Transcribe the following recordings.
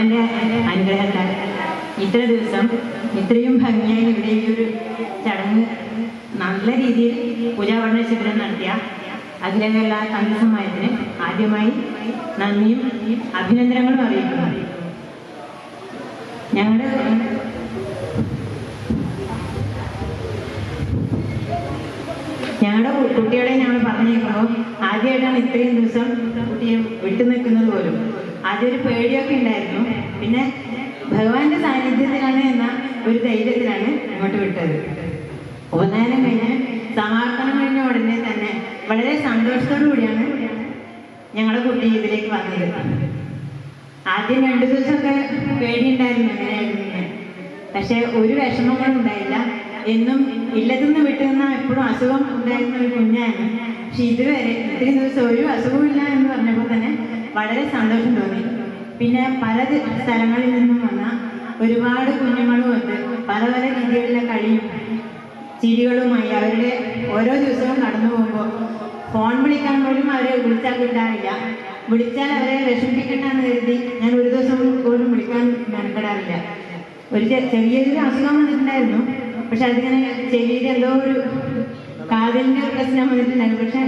ഭഗവാന്റെ അനുഗ്രഹത്താൽ ഇത്ര ദിവസം ഇത്രയും ഭംഗിയായി ഇവിടെ ഈ ഒരു ചടങ്ങ് നല്ല രീതിയിൽ പൂജാവരണ ശിബിരം നടത്തിയ അഖില കേരള കന്നി സമാജത്തിന് ആദ്യമായി നന്ദിയും അഭിനന്ദനങ്ങളും അറിയിക്കുന്നു. ഞങ്ങളുടെ ഞങ്ങളുടെ കുട്ടികളെ ഞങ്ങൾ പറഞ്ഞേക്കുമ്പോൾ ആദ്യമായിട്ടാണ് ഇത്രയും ദിവസം കുട്ടിയെ വിട്ടു നിൽക്കുന്നത് പോലും. ആദ്യം ഒരു പേടിയൊക്കെ ഉണ്ടായിരുന്നു. പിന്നെ ഭഗവാന്റെ സാന്നിധ്യത്തിലാണ് എന്ന ഒരു ധൈര്യത്തിലാണ് ഇങ്ങോട്ട് വിട്ടത്. ഉപനയനം കഴിഞ്ഞ് സമാർപ്പണം കഴിഞ്ഞ ഉടനെ തന്നെ വളരെ സന്തോഷത്തോടു കൂടിയാണ് ഞങ്ങളെ കുട്ടി ഇതിലേക്ക് വന്നത്. ആദ്യം രണ്ടു ദിവസമൊക്കെ പേടിയുണ്ടായിരുന്നു എങ്ങനെയായിരുന്നു പക്ഷെ ഒരു വിഷമങ്ങളും ഉണ്ടായില്ല. എന്നും ഇല്ലത്തുനിന്ന് വിട്ടുനിന്ന എപ്പോഴും അസുഖം ഉണ്ടായിരുന്ന ഒരു കുഞ്ഞാണ്. പക്ഷെ ഇതുവരെ ഇത്രയും ദിവസം ഒരു അസുഖമില്ല എന്ന് പറഞ്ഞപ്പോൾ വളരെ സന്തോഷം തോന്നി. പിന്നെ പല സ്ഥലങ്ങളിൽ നിന്നും വന്ന ഒരുപാട് കുഞ്ഞുങ്ങളും ഉണ്ട്. പല പല രീതികളിലെ കളിയും ചിരികളുമായി അവരുടെ ഓരോ ദിവസവും കടന്നു പോകുമ്പോൾ ഫോൺ വിളിക്കാൻ പോലും അവരെ വിളിച്ചാൽ കിട്ടാറില്ല. വിളിച്ചാൽ അവരെ വിഷമിപ്പിക്കണ്ടെന്ന് കരുതി ഞാൻ ഒരു ദിവസം പോലും വിളിക്കാൻ മെനക്കെടാറില്ല. ഒരു ചെറിയൊരു അസുഖം വന്നിട്ടുണ്ടായിരുന്നു. പക്ഷെ അതിങ്ങനെ ചെവിയിൽ എന്തോ ഒരു കാതിലിന്റെ പ്രശ്നം വന്നിട്ടുണ്ടായിരുന്നു. പക്ഷെ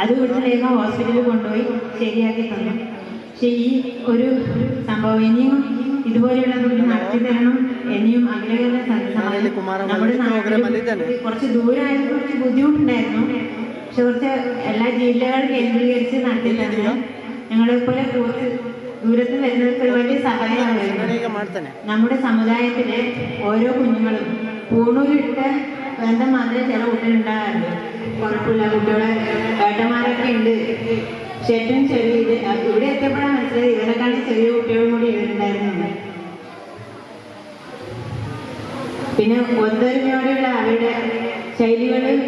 അത് കൊടുത്ത് ഹോസ്പിറ്റലിൽ കൊണ്ടുപോയി ശരിയാക്കി തന്നു. പക്ഷെ ഈ ഒരു സംഭവം ഇനിയും ഇതുപോലെയുള്ള നമുക്ക് നടത്തി തരണം ഇനിയും അഗ്രഹരുടെ നമ്മുടെ നാട്ടിൽ കുറച്ച് ദൂരമായത് കുറച്ച് ബുദ്ധിമുട്ടുണ്ടായിരുന്നു. പക്ഷെ കുറച്ച് എല്ലാ ജില്ലകളും കേന്ദ്രീകരിച്ച് നടത്തി തരണം ഞങ്ങളെ പോലെ കുറച്ച് ദൂരത്ത് വരുന്നവർക്ക് ഒരു വലിയ സഹായമാണ് നമ്മുടെ സമുദായത്തിലെ ഓരോ കുഞ്ഞുങ്ങളും പൂണൂരിട്ട് വേണ്ട മാത്രമേ ചില കുട്ടികളുണ്ടാകാറുള്ളൂ. കുഴപ്പമില്ല. കുട്ടികളെ ഏട്ടന്മാരൊക്കെ ഉണ്ട്. ചേട്ടൻ ചെറിയ ഇത് ഇവിടെ എത്തിയപ്പോഴാണ് മനസ്സിലായത് ഇവരെക്കാളും ചെറിയ കുട്ടികളും കൂടി ഇവരുണ്ടായിരുന്നു പിന്നെ ഒത്തൊരുമയോടെയുള്ള അവരുടെ ശൈലികളും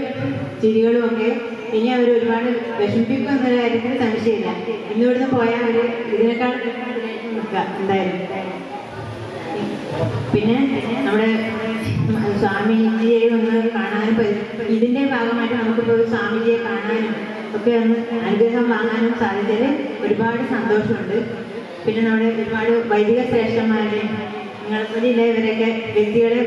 ചിരികളും ഒക്കെ ഇനി അവർ ഒരുപാട് വിഷമിപ്പിക്കും എന്നൊരു കാര്യത്തിൽ സംശയമില്ല. ഇന്നിവിടുന്ന് പോയാൽ അവർ ഇതിനേക്കാൾ എന്തായാലും. പിന്നെ നമ്മുടെ സ്വാമിജിയെ ഒന്ന് കാണാൻ ഇതിന്റെ ഒരു സ്വാമിജിയെ കാണാനും ഒക്കെ ഒന്ന് അനുഗ്രഹം വാങ്ങാനും സാധിച്ചതിൽ ഒരുപാട് സന്തോഷമുണ്ട്. പിന്നെ നമ്മുടെ ഒരുപാട് വൈദിക ശ്രേഷ്ഠന്മാരെ നിങ്ങളെ ഇവരൊക്കെ വ്യക്തികളെ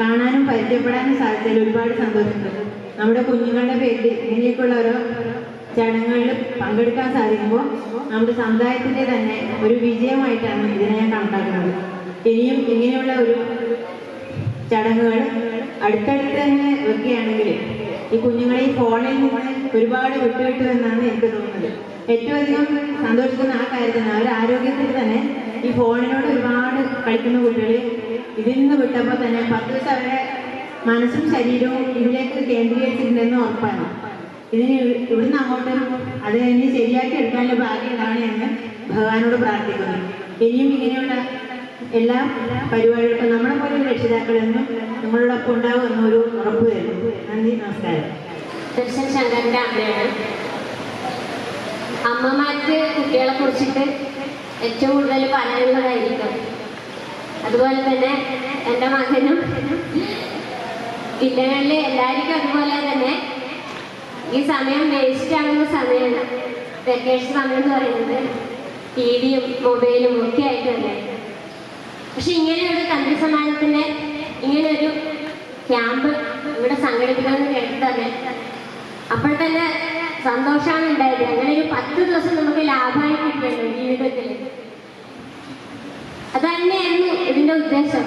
കാണാനും പരിചയപ്പെടാനും സാധിച്ചതിൽ ഒരുപാട് സന്തോഷമുണ്ട്. നമ്മുടെ കുഞ്ഞുങ്ങളുടെ പേരിൽ ഇങ്ങനെയൊക്കെയുള്ള ഓരോ ചടങ്ങുകളിൽ പങ്കെടുക്കാൻ സാധിക്കുമ്പോൾ നമ്മുടെ സമുദായത്തിന്റെ തന്നെ ഒരു വിജയമായിട്ടാണ് ഇതിനെ ഞാൻ കണക്കാക്കുന്നത്. ഇനിയും ഇങ്ങനെയുള്ള ഒരു ചടങ്ങുകൾ അടുത്തടുത്ത് തന്നെ വെക്കുകയാണെങ്കിൽ ഈ കുഞ്ഞുങ്ങളെ ഈ ഫോണിൽ നിന്ന് ഒരുപാട് വിട്ടുവിട്ടു എന്നാണ് എനിക്ക് തോന്നുന്നത്. ഏറ്റവും അധികം സന്തോഷിക്കുന്ന ആ കാര്യത്തിന് അവരുടെ ആരോഗ്യത്തിൽ തന്നെ ഈ ഫോണിനോട് ഒരുപാട് കളിക്കുന്ന കുട്ടികൾ ഇതിൽ നിന്ന് വിട്ടപ്പോൾ തന്നെ പത്ത് ദിവസം അവരെ മനസ്സും ശരീരവും ഇതിലേക്ക് കേന്ദ്രീകരിച്ചിട്ടുണ്ടെന്ന് ഉറപ്പാണ്. ഇതിന് ഇവ- ഇവിടുന്ന് അങ്ങോട്ട് അത് ഇനി ശരിയാക്കി എടുക്കാനുള്ള ഭാഗ്യം ഇതാണ് എന്ന് ഭഗവാനോട് പ്രാർത്ഥിക്കുന്നു. ഇനിയും ഇങ്ങനെയുള്ള എല്ലാ പരിപാടികൾക്കും നമ്മളെ പോലെ രക്ഷിതാക്കളെന്നും നമ്മളോടൊപ്പം ഉണ്ടാവുമെന്നൊരു ഉറപ്പ് തരുന്നു. നന്ദി നമസ്കാരം. ദർശൻ ശങ്കറിന്റെ അമ്മയാണ്. അമ്മമാർക്ക് കുട്ടികളെ കുറിച്ചിട്ട് ഏറ്റവും കൂടുതൽ പറയാനുള്ളതായിരിക്കും. അതുപോലെ തന്നെ എന്റെ മകനും ജില്ലകളിൽ എല്ലാവർക്കും അതുപോലെ തന്നെ ഈ സമയം വേസ്റ്റ് ആകുന്ന സമയമാണ് വെക്കേഷൻ സമയം എന്ന് പറയുന്നത് ടി വിയും മൊബൈലും ഒക്കെ ആയിട്ട് തന്നെ. പക്ഷെ ഇങ്ങനെയൊരു തന്ത്രി സമാജത്തിന്റെ ഇങ്ങനെ ഒരു ക്യാമ്പ് ഇവിടെ സംഘടിപ്പിക്കണമെന്ന് കേട്ടിട്ട് തന്നെ അപ്പോൾ തന്നെ സന്തോഷമാണ് ഉണ്ടായത്. അങ്ങനെ ഒരു പത്ത് ദിവസം നമുക്ക് ലാഭമായി കിട്ടുമല്ലോ ജീവിതത്തിൽ. അതന്നെയായിരുന്നു ഇതിന്റെ ഉദ്ദേശം.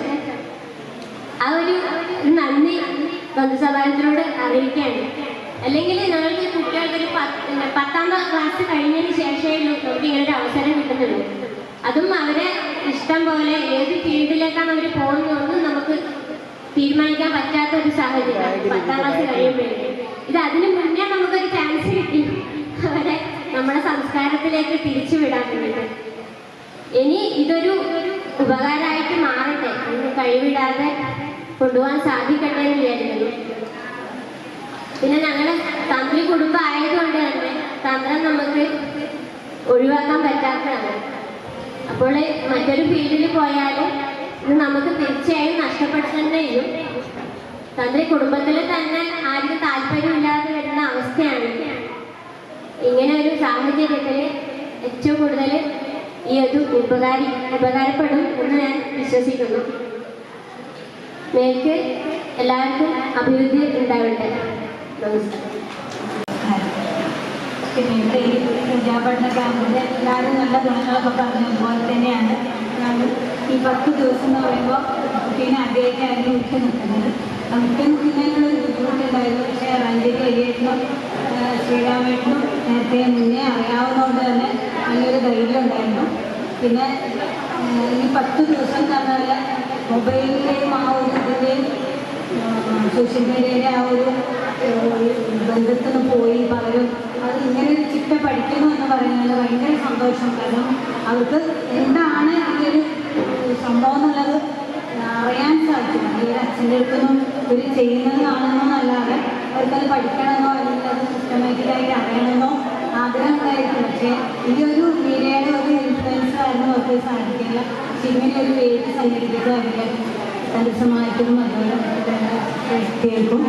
ആ ഒരു നന്ദി ബന്ധുസഭായത്തിനോട് അറിയിക്കുകയാണ്. അല്ലെങ്കിൽ ഞങ്ങൾക്ക് കുട്ടികൾക്ക് ഒരു പത്ത് ക്ലാസ് കഴിഞ്ഞതിന് ശേഷമേ നമുക്ക് ഇങ്ങനെ ഒരു അവസരം കിട്ടുന്നുള്ളൂ. അതും അവരെ ഇഷ്ടം പോലെ ഏത് ഫീൽഡിലേക്കാണ് അവർ പോകുന്നതെന്ന് നമുക്ക് തീരുമാനിക്കാൻ പറ്റാത്ത ഒരു സാഹചര്യം. പത്താം ക്ലാസ് കഴിയുമ്പോഴേ. ഇത് അതിന് മുന്നേ നമുക്കൊരു ചാൻസ് കിട്ടി. അവരെ നമ്മുടെ സംസ്കാരത്തിലേക്ക് തിരിച്ചു വിടാൻ ഇനി ഇതൊരു ഉപകാരമായിട്ട് മാറട്ടെ. കഴിവിടാതെ കൊണ്ടുപോകാൻ സാധിക്കട്ടെ എന്ന് വിചാരിക്കുന്നു. പിന്നെ ഞങ്ങളുടെ തന്ത്രി കുടുംബം ആയതുകൊണ്ട് തന്നെ തന്ത്രം നമുക്ക് ഒഴിവാക്കാൻ പറ്റാത്തതാണ്. അപ്പോൾ മറ്റൊരു ഫീൽഡിൽ പോയാൽ ഇത് നമുക്ക് തീർച്ചയായും നഷ്ടപ്പെട്ടു തന്നെ തന്ത്രി കുടുംബത്തിൽ തന്നെ ആർക്കും താല്പര്യമില്ലാതെ വരുന്ന അവസ്ഥയാണ് ഇങ്ങനെ ഒരു സാഹചര്യത്തിൽ ഏറ്റവും കൂടുതൽ ഈ ഒരു ഉപകാരി ഉപകാരപ്പെടും എന്ന് ഞാൻ വിശ്വസിക്കുന്നു. മേൽക്ക് എല്ലാവർക്കും അഭിവൃദ്ധി ഉണ്ടാവട്ടെ. നമസ്കാരം. പിന്നെ ഇവിടെ ഈ വിദ്യാപഠന ക്യാമ്പിന്റെ എല്ലാവരും നല്ല ഗുണങ്ങളൊക്കെ പറഞ്ഞതുപോലെ തന്നെയാണ് ഈ പത്ത് ദിവസം എന്ന് പറയുമ്പോൾ കുട്ടീനെ ആദ്യമായിട്ടായിരുന്നു ഉച്ച നിൽക്കുന്നത്. ആ നിൽക്കുന്നതിനുള്ള ബുദ്ധിമുട്ടുണ്ടായിരുന്നു. പക്ഷേ റഞ്ചേരി എലിയേട്ടനും ശ്രീരാമേട്ടനും നേരത്തെ മുന്നേ അറിയാവുന്നതുകൊണ്ട് തന്നെ നല്ലൊരു ധൈര്യം ഉണ്ടായിരുന്നു. പിന്നെ ഈ പത്ത് ദിവസം തന്നാൽ മൊബൈലിന്റെയും ആ ഒരു ഇതിന്റെയും സോഷ്യൽ മീഡിയയിലെ ആ ഒരു ബന്ധത്തിന് പോയി പലരും ഇങ്ങനെ ചിട്ട പഠിക്കുന്നു എന്ന് പറയുന്നത് ഭയങ്കര സന്തോഷം. കാരണം അവർക്ക് എന്താണ് ഈ ഒരു സംഭവം എന്നുള്ളത് അറിയാൻ സാധിക്കും ഈ അച്ഛന്റെ അടുത്തൊന്നും ഇവർ ചെയ്യുന്നത് കാണുന്നതല്ലാതെ അവർക്കത് പഠിക്കണമെന്നോ അല്ലെങ്കിൽ അത് സിസ്റ്റമാറ്റിക്കായിട്ട് അറിയണമെന്നോ ആഗ്രഹം ഉണ്ടായിരിക്കും പക്ഷേ ഈ ഒരു മീഡിയയുടെ ഒരു ഇൻഫ്ലുവൻസ് കാരണം അവർക്ക് സാധിക്കില്ല പക്ഷെ ഇങ്ങനെ ഒരു വേദി സംഘടിപ്പിച്ച് അവരെ തടസ്സമായിട്ടും അതുപോലെ കേൾക്കും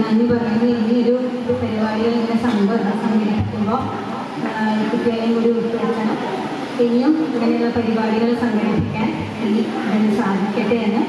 നന്ദി പറയുന്നു ഇനി ഒരു പരിപാടികൾ ഇങ്ങനെ സംഘ സംഘടിപ്പിക്കുമ്പോൾ കുട്ടികളെയും കൂടി ഉൾപ്പെടുത്തണം ഇനിയും ഇങ്ങനെയുള്ള പരിപാടികൾ സംഘടിപ്പിക്കാൻ ഈ ഇതിന് സാധിക്കട്ടെ എന്ന്